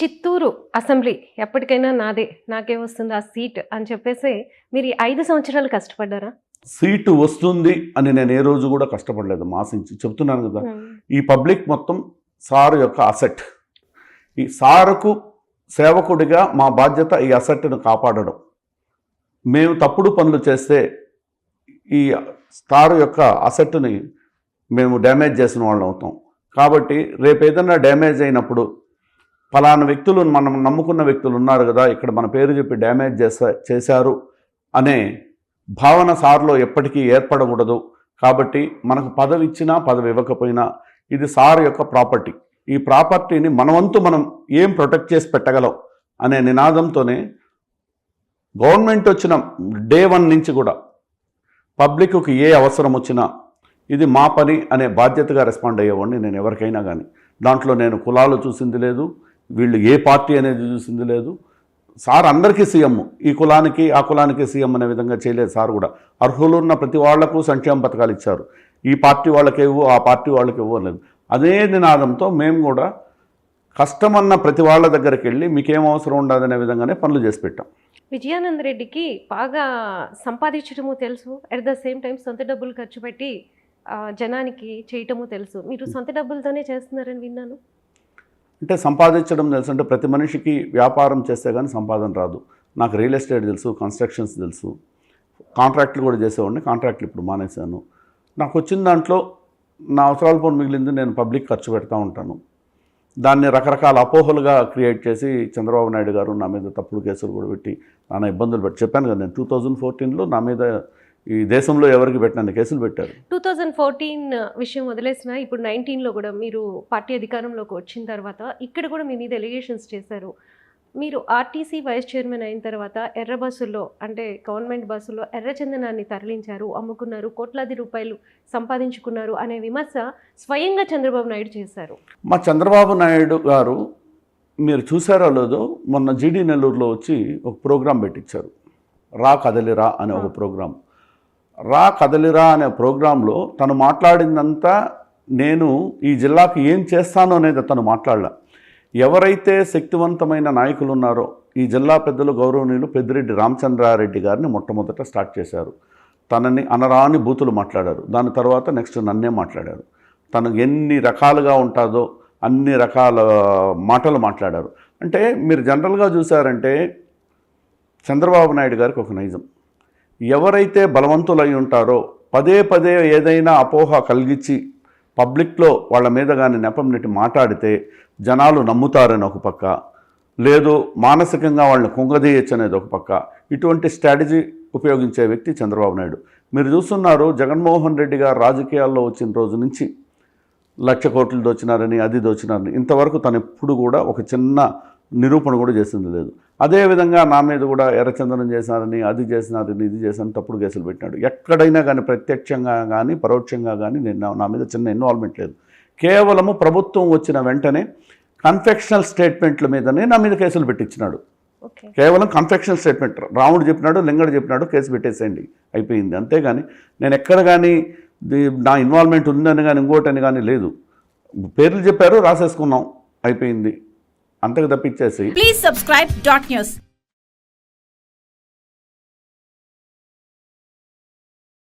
Chittoor assembly ఎప్పటికైనా నాదే నాకే వస్తుంది ఆ సీట్ అని చెప్పేసి మీరు ఈ ఐదు సంవత్సరాలు కష్టపడ్డారా? సీటు వస్తుంది అని నేను ఏ రోజు కూడా కష్టపడలేదు మాసించి చెప్తున్నాను కదా. ఈ పబ్లిక్ మొత్తం సారు యొక్క అసెట్. ఈ సారుకు సేవకుడిగా మా బాధ్యత ఈ అసెట్ను కాపాడడం. మేము తప్పుడు పనులు చేస్తే ఈ సారు యొక్క అసెట్ని మేము డ్యామేజ్ చేసిన వాళ్ళం అవుతాం. కాబట్టి రేపు ఏదైనా డ్యామేజ్ అయినప్పుడు ఫలానా వ్యక్తులు మనం నమ్ముకున్న వ్యక్తులు ఉన్నారు కదా ఇక్కడ మన పేరు చెప్పి డ్యామేజ్ చేసా చేశారు అనే భావన సార్లో ఎప్పటికీ ఏర్పడకూడదు. కాబట్టి మనకు పదవి ఇచ్చినా పదవి ఇవ్వకపోయినా ఇది సార్ యొక్క ప్రాపర్టీ. ఈ ప్రాపర్టీని మనవంతు మనం ఏం ప్రొటెక్ట్ చేసి పెట్టగలం అనే నినాదంతోనే గవర్నమెంట్ వచ్చిన డే వన్ నుంచి కూడా పబ్లిక్కి ఏ అవసరం వచ్చినా ఇది మా పని అనే బాధ్యతగా రెస్పాండ్ అయ్యేవాడిని నేను ఎవరికైనా కానీ దాంట్లో నేను కులాలు చూసింది లేదు వీళ్ళు ఏ పార్టీ అనేది చూసింది లేదు. సార్ అందరికీ సీఎం. ఈ కులానికి ఆ కులానికి సీఎం అనే విధంగా చేయలేదు సార్ కూడా. అర్హులు ఉన్న ప్రతి వాళ్ళకు సంక్షేమ పథకాలు ఇచ్చారు. ఈ పార్టీ వాళ్ళకి ఇవ్వు ఆ పార్టీ వాళ్ళకి ఇవ్వలేదు అదే నినాదంతో మేము కూడా కష్టమన్న ప్రతి వాళ్ళ దగ్గరికి వెళ్ళి మీకేం అవసరం ఉండదనే విధంగానే పనులు చేసి పెట్టాం. విజయానంద రెడ్డికి బాగా సంపాదించడము తెలుసు. అట్ ద సేమ్ టైం సొంత డబ్బులు ఖర్చు పెట్టి జనానికి చేయటము తెలుసు. మీరు సొంత డబ్బులతోనే చేస్తున్నారని విన్నాను. అంటే సంపాదించడం తెలుసు. అంటే ప్రతి మనిషికి వ్యాపారం చేస్తే కానీ సంపాదన రాదు. నాకు రియల్ ఎస్టేట్ తెలుసు కన్స్ట్రక్షన్స్ తెలుసు. కాంట్రాక్ట్లు కూడా చేసేవాడిని. కాంట్రాక్ట్లు ఇప్పుడు మానేశాను. నాకు వచ్చిన దాంట్లో నా అవసరాల పని మిగిలింది. నేను పబ్లిక్ ఖర్చు పెడతా ఉంటాను. దాన్ని రకరకాల అపోహలుగా క్రియేట్ చేసి చంద్రబాబు నాయుడు గారు నా మీద తప్పుడు కేసులు కూడా పెట్టి నానా ఇబ్బందులు పెట్టి చెప్పాను కదా నేను. టూ థౌజండ్ ఫోర్టీన్లో నా మీద ఈ దేశంలో ఎవరికి పెట్టిన కేసులు పెట్టారు? టూ థౌజండ్ ఫోర్టీన్ విషయం వదిలేసిన ఇప్పుడు నైన్టీన్లో కూడా మీరు పార్టీ అధికారంలోకి వచ్చిన తర్వాత ఇక్కడ కూడా మీ మీద ఎలిగేషన్స్ చేశారు. మీరు ఆర్టీసీ వైస్ చైర్మన్ అయిన తర్వాత ఎర్ర బస్సుల్లో అంటే గవర్నమెంట్ బస్సుల్లో ఎర్రచందనాన్ని తరలించారు అమ్ముకున్నారు కోట్లాది రూపాయలు సంపాదించుకున్నారు అనే విమర్శ స్వయంగా చంద్రబాబు నాయుడు చేశారు. మా చంద్రబాబు నాయుడు గారు మీరు చూసారో లేదో మొన్న జీడీ నెల్లూరులో వచ్చి ఒక ప్రోగ్రాం పెట్టించారు. రా కదలిరా అనే ఒక ప్రోగ్రాం. రా కదలిరా అనే ప్రోగ్రాంలో తను మాట్లాడిందంతా నేను ఈ జిల్లాకు ఏం చేస్తాను అనేది తను మాట్లాడలా. ఎవరైతే శక్తివంతమైన నాయకులు ఉన్నారో ఈ జిల్లా పెద్దలు గౌరవనీయులు పెద్దిరెడ్డి రామచంద్రారెడ్డి గారిని మొట్టమొదట స్టార్ట్ చేశారు. తనని అనరాని బూతులు మాట్లాడారు. దాని తర్వాత నెక్స్ట్ నన్నే మాట్లాడారు. తను ఎన్ని రకాలుగా ఉంటుందో అన్ని రకాల మాటలు మాట్లాడారు. అంటే మీరు జనరల్గా చూసారంటే చంద్రబాబు నాయుడు గారికి ఒక నైజం. ఎవరైతే బలవంతులై ఉంటారో పదే పదే ఏదైనా అపోహ కలిగించి పబ్లిక్లో వాళ్ళ మీద కానీ నెపం నెట్టి మాట్లాడితే జనాలు నమ్ముతారని ఒక పక్క లేదు మానసికంగా వాళ్ళని కుంగదీయచ్చు అనేది ఒక పక్క. ఇటువంటి స్ట్రాటజీ ఉపయోగించే వ్యక్తి చంద్రబాబు నాయుడు. మీరు చూస్తున్నారు జగన్మోహన్ రెడ్డి గారు రాజకీయాల్లో వచ్చిన రోజు నుంచి లక్ష కోట్లు దోచినారని అది దోచినారని. ఇంతవరకు తను ఎప్పుడు కూడా ఒక చిన్న నిరూపణ కూడా చేసింది లేదు. అదేవిధంగా నా మీద కూడా ఎర్రచందనం చేశారని అది చేసినారని ఇది చేశారని తప్పుడు కేసులు పెట్టినాడు. ఎక్కడైనా కానీ ప్రత్యక్షంగా కానీ పరోక్షంగా కానీ నేను నా- మీద చిన్న ఇన్వాల్వ్మెంట్ లేదు. కేవలము ప్రభుత్వం వచ్చిన వెంటనే కన్ఫెక్షనల్ స్టేట్మెంట్ల మీదనే నా మీద కేసులు పెట్టించినాడు. కేవలం కన్ఫెక్షన్ స్టేట్మెంట్ రాముడు చెప్పినాడు లింగడు చెప్పినాడు కేసు పెట్టేసేయండి. అయిపోయింది. అంతేగాని నేను ఎక్కడ కానీ ది- నా ఇన్వాల్వ్మెంట్ ఉందని కానీ ఇంకోటని కానీ లేదు. పేర్లు చెప్పారు రాసేసుకున్నాం. అయిపోయింది. అంతకు తప్పించేసి Please subscribe dot news.